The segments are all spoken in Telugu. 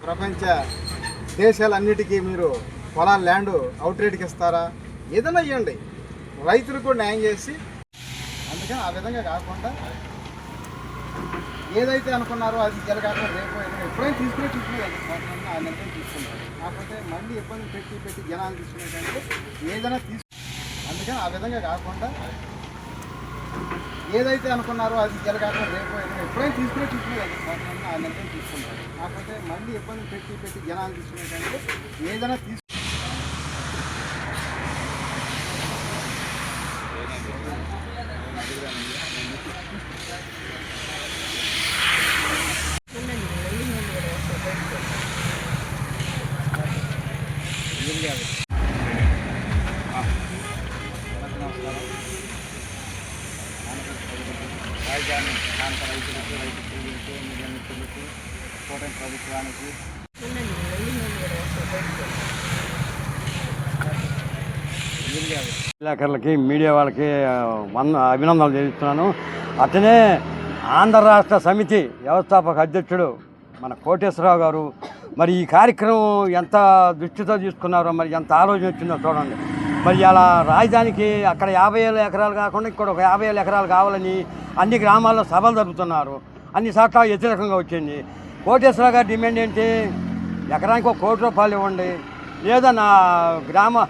ప్రపంచ దేశాలన్నిటికీ మీరు పొలాల ల్యాండ్ అవుట్ రేట్కి ఇస్తారా? ఏదైనా ఇవ్వండి రైతులకు కూడా న్యాయం చేసి అందుకని ఆ విధంగా కాకుండా ఏదైతే అనుకున్నారో అది జరగాక రేపు ఎప్పుడైనా తీసుకునే తీసుకునే ఆ నిర్ణయం తీసుకుంటారు కాకపోతే మళ్ళీ ఇబ్బంది పెట్టి పెట్టి జనాలు తీసుకునేటంటే ఏదైనా తీసుకు అందుకని ఆ విధంగా కాకుండా ఏదైతే అనుకున్నారో అది జరగాక రేపు ఎప్పుడైనా తీసుకునే తీసుకునే ఆయన తీసుకుంటారు. కాకపోతే మళ్ళీ ఇబ్బంది పెట్టి పెట్టి జనాలు తీసుకునేటంటే ఏదైనా తీసుకు ఏం కాదు నమస్కారం రాజధాని రైతులకు రైతు కూలీలకు మీడియా మిత్రులకు కూటమి ప్రభుత్వానికి విలేకరులకి మీడియా వాళ్ళకి వంద అభినందనలు తెలుస్తున్నాను అతనే ఆంధ్ర రాష్ట్ర సమితి వ్యవస్థాపక అధ్యక్షుడు మన కోటేశ్వరరావు గారు మరి ఈ కార్యక్రమం ఎంత దృష్టితో తీసుకున్నారో మరి ఎంత ఆలోచన వచ్చిందో చూడండి. మరి అలా రాజధానికి అక్కడ యాభై వేల ఎకరాలు కాకుండా ఇక్కడ ఒక యాభై వేల ఎకరాలు కావాలని అన్ని గ్రామాల్లో సభలు జరుపుతున్నారు. అన్ని చోట్ల వ్యతిరేకంగా వచ్చింది. కోటేశ్వర గారి డిమాండ్ ఏంటి? ఎకరానికి ఒక కోటి రూపాయలు ఇవ్వండి. లేదా నా గ్రామ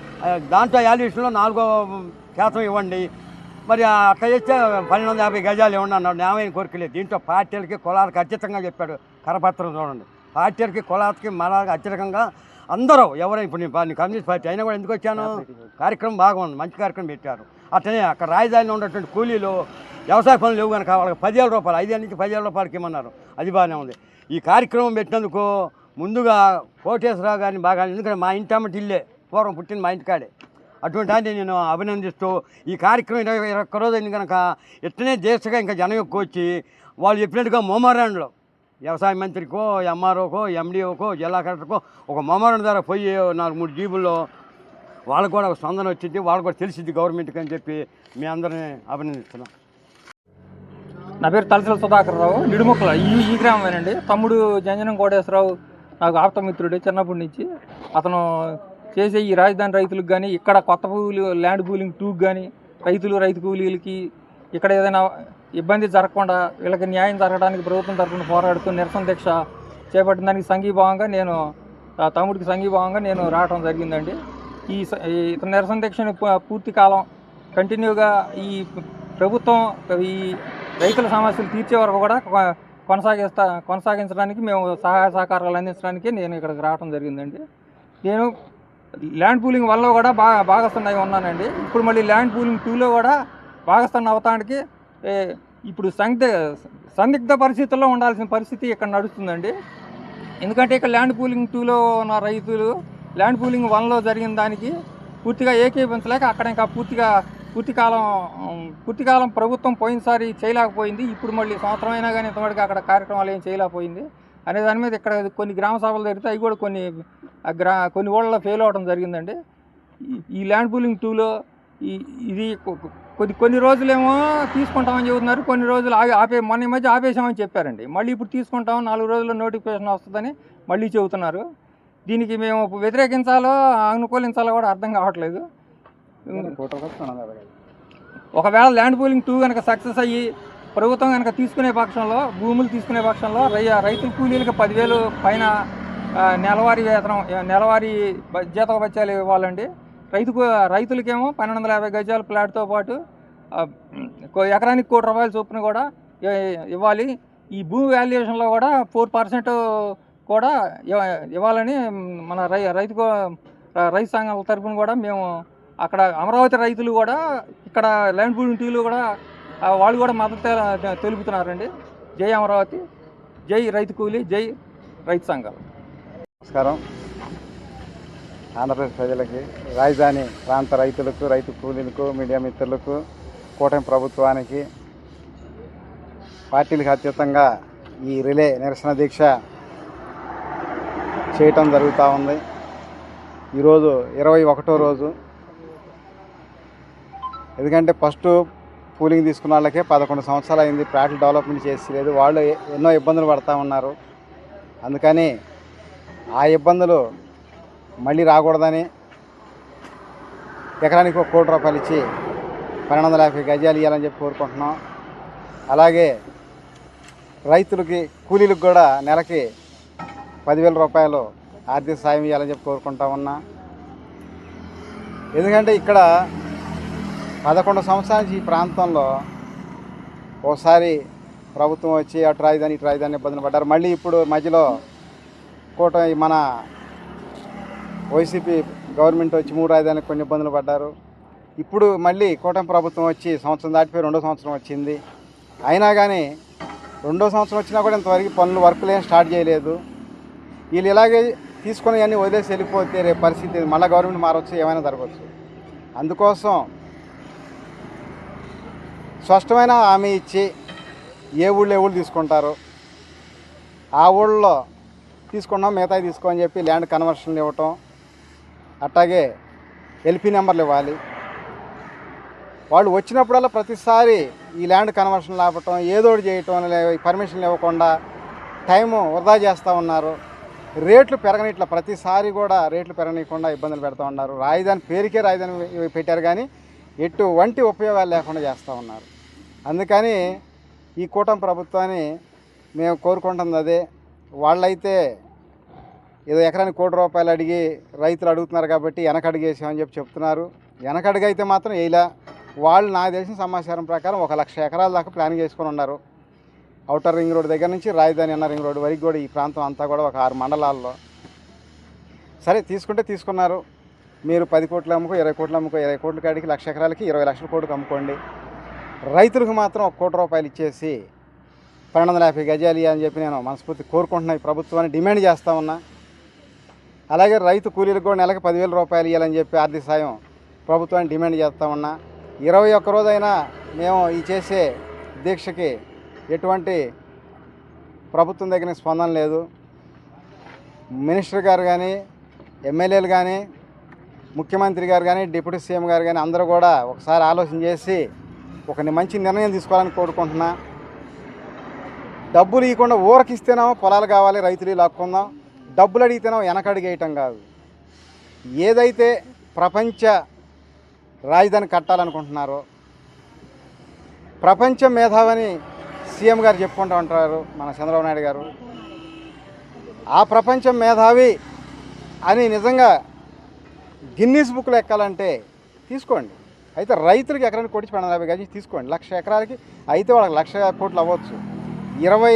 దాంట్లో యాలిషన్లో నాలుగో శాతం ఇవ్వండి. మరి అక్కడ అట్లా చేస్తే పన్నెండు వందల యాభై గజాలు ఇవ్వండి అన్నాడు. న్యాయమైన కోరికలేదు దీంట్లో పార్టీలకి కులాలకు అత్యతంగా చెప్పాడు కరపత్రం చూడండి. పార్టీలకి కులాలకి మలాలకి అత్యధికంగా అందరూ ఎవరైనా ఇప్పుడు నేను కమ్యూనిస్ట్ పార్టీ అయినా కూడా ఎందుకు వచ్చాను? కార్యక్రమం బాగుంది మంచి కార్యక్రమం పెట్టారు. అట్లనే అక్కడ రాజధానిలో ఉన్నటువంటి కూలీలు వ్యవసాయ పనులు లేవు కనుక వాళ్ళకి పదివేల రూపాయలు ఐదేళ్ళ నుంచి పదివేల రూపాయలకి ఇమ్మన్నారు. అది బాగానే ఉంది. ఈ కార్యక్రమం పెట్టినందుకు ముందుగా కోటేశ్వరరావు గారిని బాగా ఎందుకంటే మా ఇంటి అమ్మటి ఇల్లే. పూర్వం పుట్టింది మా ఇంటికాడే. అటువంటి ఆయన నేను అభినందిస్తూ ఈ కార్యక్రమం ఇరవై ఇరవై ఒక్క రోజు అయింది కనుక ఎట్లనే దేశగా ఇంకా జనం ఎక్కువ వచ్చి వాళ్ళు చెప్పినట్టుగా మోమారాండ్లో వ్యవసాయ మంత్రికో ఎంఆర్ఓకో ఎండిఓకో జిల్లా కలెక్టర్కో ఒక మోమారాండ్ ద్వారా పోయి నాలుగు మూడు జీబుల్లో వాళ్ళకు కూడా ఒక స్పందన వచ్చింది. వాళ్ళకు కూడా తెలిసింది గవర్నమెంట్కి అని చెప్పి మీ అందరిని అభినందిస్తున్నాం. నా పేరు తలసల సుధాకర్ రావు నిడుముక్కల ఈ ఈ గ్రామమేనండి. తమ్ముడు జంజనం కోటేశ్వరరావు నాకు ఆప్తమిత్రుడు చిన్నప్పటి నుంచి. అతను చేసే ఈ రాజధాని రైతులకు కానీ ఇక్కడ కొత్త పూలు ల్యాండ్ పూలింగ్ టూకి కానీ రైతులు రైతు కూలీలకి ఇక్కడ ఏదైనా ఇబ్బంది జరగకుండా వీళ్ళకి న్యాయం జరగడానికి ప్రభుత్వం తరఫున పోరాడుతూ నిరసన దీక్ష చేపట్టిన దానికి సంఘీభావంగా నేను తమ్ముడికి సంఘీభావంగా నేను రావడం జరిగిందండి. ఈ స- ఈ నిరసన దీక్షను పూ- పూర్తి కాలం కంటిన్యూగా ఈ ప్రభుత్వం ఈ రైతుల సమస్యలు తీర్చే వరకు కూడా కొనసాగిస్తా కొనసాగించడానికి మేము సహాయ సహకారాలు అందించడానికి నేను ఇక్కడికి రావడం జరిగిందండి. నేను ల్యాండ్ పూలింగ్ వల్ల కూడా బాగా భాగస్థాయి ఉన్నానండి. ఇప్పుడు మళ్ళీ ల్యాండ్ పూలింగ్ టూలో కూడా భాగస్థానం అవటానికి ఇప్పుడు సందిగ్ధ సందిగ్ధ పరిస్థితుల్లో ఉండాల్సిన పరిస్థితి ఇక్కడ నడుస్తుందండి. ఎందుకంటే ఇక్కడ ల్యాండ్ పూలింగ్ టూలో ఉన్న రైతులు ల్యాండ్ పూలింగ్ వన్లో జరిగిన దానికి పూర్తిగా ఏకీపించలేక అక్కడ ఇంకా పూర్తిగా పూర్తికాలం పూర్తికాలం ప్రభుత్వం పోయినసారి చేయలేకపోయింది. ఇప్పుడు మళ్ళీ సంవత్సరం అయినా కానీ ఇంతవరకు అక్కడ కార్యక్రమాలు ఏం చేయలేకపోయింది. అనే దాని మీద ఇక్కడ కొన్ని గ్రామ సభలు జరిగితే అవి కూడా కొన్ని గ్రా కొన్ని ఓళ్ళలో ఫెయిల్ అవ్వడం జరిగిందండి. ఈ- ల్యాండ్ పూలింగ్ టూలో ఇది కొద్ది కొన్ని రోజులేమో తీసుకుంటామని చెబుతున్నారు. కొన్ని రోజులు ఆగి ఆపే మొన్న మధ్య ఆపేసామని చెప్పారండి. మళ్ళీ ఇప్పుడు తీసుకుంటాం. నాలుగు రోజుల్లో నోటిఫికేషన్ వస్తుందని మళ్ళీ చెబుతున్నారు. దీనికి మేము వ్యతిరేకించాలో అనుకూలించాలో కూడా అర్థం కావట్లేదు. ఒకవేళ ల్యాండ్ పూలింగ్ టూ కనుక సక్సెస్ అయ్యి ప్రభుత్వం కనుక తీసుకునే పక్షంలో భూములు తీసుకునే పక్షంలో రై రైతుల కూలీలకు పదివేలు పైన నెలవారీ వేతనం నెలవారీ జీతం బత్యాలు ఇవ్వాలండి. రైతుకు రైతులకేమో పన్నెండు వందల యాభై గజాల ప్లాట్తో పాటు ఎకరానికి కోటి రూపాయల చొప్పున కూడా ఇవ్వాలి. ఈ భూ వాల్యుయేషన్లో కూడా ఫోర్ పర్సెంట్ కూడా ఇవ్వాలని మన రై రైతు రైతు సంఘాల తరపున కూడా మేము అక్కడ అమరావతి రైతులు కూడా ఇక్కడ ల్యాండ్ పూలింగ్ టీలు కూడా వాళ్ళు కూడా మద్దతు తెలుపుతున్నారండి. జై అమరావతి జై రైతు కూలి జై రైతు సంఘాలు నమస్కారం. ఆంధ్రప్రదేశ్ ప్రజలకి రాజధాని ప్రాంత రైతులకు రైతు కూలీలకు మీడియా మిత్రులకు కూటమి ప్రభుత్వానికి పార్టీలకు అత్యుతంగా ఈ రిలే నిరసన దీక్ష చేయటం జరుగుతూ ఉంది. ఈరోజు ఇరవై ఒకటో రోజు. ఎందుకంటే ఫస్ట్ పూలింగ్ తీసుకున్న వాళ్ళకే పదకొండు సంవత్సరాలు అయింది ప్లాట్లు డెవలప్మెంట్ చేసి లేదు వాళ్ళు ఎన్నో ఇబ్బందులు పడతా ఉన్నారు. అందుకని ఆ ఇబ్బందులు మళ్ళీ రాకూడదని ఎకరానికి ఒక కోటి రూపాయలు ఇచ్చి పన్నెండు వందల యాభై గజాలు ఇవ్వాలని చెప్పి కోరుకుంటున్నాం. అలాగే రైతులకి కూలీలకు కూడా నెలకి పదివేల రూపాయలు ఆర్థిక సాయం ఇవ్వాలని చెప్పి కోరుకుంటా ఉన్నా. ఎందుకంటే ఇక్కడ పదకొండు సంవత్సరాల నుంచి ఈ ప్రాంతంలో ఒకసారి ప్రభుత్వం వచ్చి అటు రాజధాని ఇటు రాజధాని ఇబ్బందులు పడ్డారు. మళ్ళీ ఇప్పుడు మధ్యలో కూట మన వైసీపీ గవర్నమెంట్ వచ్చి మూడు రాజధానికి కొన్ని ఇబ్బందులు పడ్డారు. ఇప్పుడు మళ్ళీ కూటమి ప్రభుత్వం వచ్చి సంవత్సరం దాటిపోయి రెండో సంవత్సరం వచ్చింది. అయినా కానీ రెండో సంవత్సరం వచ్చినా కూడా ఇంతవరకు పనులు వర్కులు ఏం స్టార్ట్ చేయలేదు. వీళ్ళు ఇలాగే తీసుకొని అన్నీ వదిలేసి వెళ్ళిపోతే రేపు పరిస్థితి మళ్ళీ గవర్నమెంట్ మారవచ్చు ఏమైనా జరగవచ్చు అందుకోసం స్పష్టమైన హామీ ఇచ్చి ఏ ఊళ్ళో ఏ ఊళ్ళు తీసుకుంటారు? ఆ ఊళ్ళో తీసుకున్నాం మిగతాయి తీసుకోని చెప్పి ల్యాండ్ కన్వర్షన్లు ఇవ్వటం అట్లాగే ఎల్పి నెంబర్లు ఇవ్వాలి. వాళ్ళు వచ్చినప్పుడల్లా ప్రతిసారి ఈ ల్యాండ్ కన్వర్షన్ లాపటం ఏదో చేయటం పర్మిషన్లు ఇవ్వకుండా టైము వృధా చేస్తూ ఉన్నారు. రేట్లు పెరగనిట్లా ప్రతిసారి కూడా రేట్లు పెరగనీయకుండా ఇబ్బందులు పెడుతూ ఉన్నారు. రాజధాని పేరుకే రాజధాని పెట్టారు కానీ ఎటువంటి ఉపయోగాలు లేకుండా చేస్తూ ఉన్నారు. అందుకని ఈ కూటమి ప్రభుత్వాన్ని మేము కోరుకుంటుంది అదే. వాళ్ళైతే ఏదో ఎకరానికి కోటి రూపాయలు అడిగి రైతులు అడుగుతున్నారు కాబట్టి వెనకడుగేసామని చెప్పి చెప్తున్నారు. వెనకడుగైతే అయితే మాత్రం ఇలా వాళ్ళు నాకు తెలిసిన సమాచారం ప్రకారం ఒక లక్ష ఎకరాల దాకా ప్లాన్ చేసుకొని ఉన్నారు. అవుటర్ రింగ్ రోడ్ దగ్గర నుంచి రాజధాని అన్న రింగ్ రోడ్ వరకు కూడా ఈ ప్రాంతం అంతా కూడా ఒక ఆరు మండలాల్లో. సరే తీసుకుంటే తీసుకున్నారు. మీరు పది కోట్లు అమ్ముకో ఇరవై కోట్లు అమ్ముకో ఇరవై కోట్ల కాడికి లక్ష ఎకరాలకి ఇరవై లక్షల కోట్లకు అమ్ముకోండి. రైతులకు మాత్రం ఒక కోటి రూపాయలు ఇచ్చేసి పన్నెండు వందల యాభై గజాలి అని చెప్పి నేను మనస్ఫూర్తి కోరుకుంటున్నా. ఈ ప్రభుత్వాన్ని డిమాండ్ చేస్తా ఉన్నా. అలాగే రైతు కూలీలకు కూడా నెలకు పదివేల రూపాయలు ఇవ్వాలని చెప్పి ఆర్థిక సాయం ప్రభుత్వాన్ని డిమాండ్ చేస్తా ఉన్నా. ఇరవై ఒక్క రోజైనా మేము ఈ చేసే దీక్షకి ఎటువంటి ప్రభుత్వం దగ్గర స్పందన లేదు. మినిస్టర్ గారు కానీ ఎమ్మెల్యేలు కానీ ముఖ్యమంత్రి గారు కానీ డిప్యూటీ సీఎం గారు కానీ అందరూ కూడా ఒకసారి ఆలోచన చేసి ఒక మంచి నిర్ణయం తీసుకోవాలని కోరుకుంటున్నా. డబ్బులు ఇవ్వకుండా ఊరకిస్తేనేమో పొలాలు కావాలి రైతులు లాక్కుందాం. డబ్బులు అడిగితేనో వెనకడిగేయటం కాదు. ఏదైతే ప్రపంచ రాజధాని కట్టాలనుకుంటున్నారో ప్రపంచ మేధావని సీఎం గారు చెప్పుకుంటూ ఉంటారు మన చంద్రబాబు నాయుడు గారు. ఆ ప్రపంచ మేధావి అని నిజంగా గిన్నీస్ బుక్లో ఎక్కాలంటే తీసుకోండి. అయితే రైతులకి ఎకరానికి కోటి పన్నెండు యాభై గజం తీసుకోండి. లక్ష ఎకరాలకి అయితే వాళ్ళకి లక్ష కోట్లు అవ్వచ్చు. ఇరవై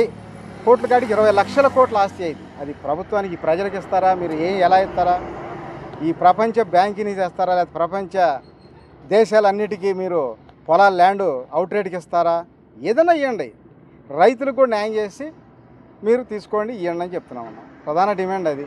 కోట్ల కాడికి ఇరవై లక్షల కోట్ల ఆస్తి అయింది. అది ప్రభుత్వానికి ప్రజలకు ఇస్తారా? మీరు ఏం ఎలా ఇస్తారా? ఈ ప్రపంచ బ్యాంకిని చేస్తారా? లేదా ప్రపంచ దేశాలన్నిటికీ మీరు పొలాల ల్యాండ్ అవుట్ రేట్కి ఇస్తారా? ఏదైనా ఇవ్వండి రైతులకు కూడా న్యాయం చేసి మీరు తీసుకోండి ఇవ్వండి అని చెప్తున్నాం ప్రధాన డిమాండ్ అది.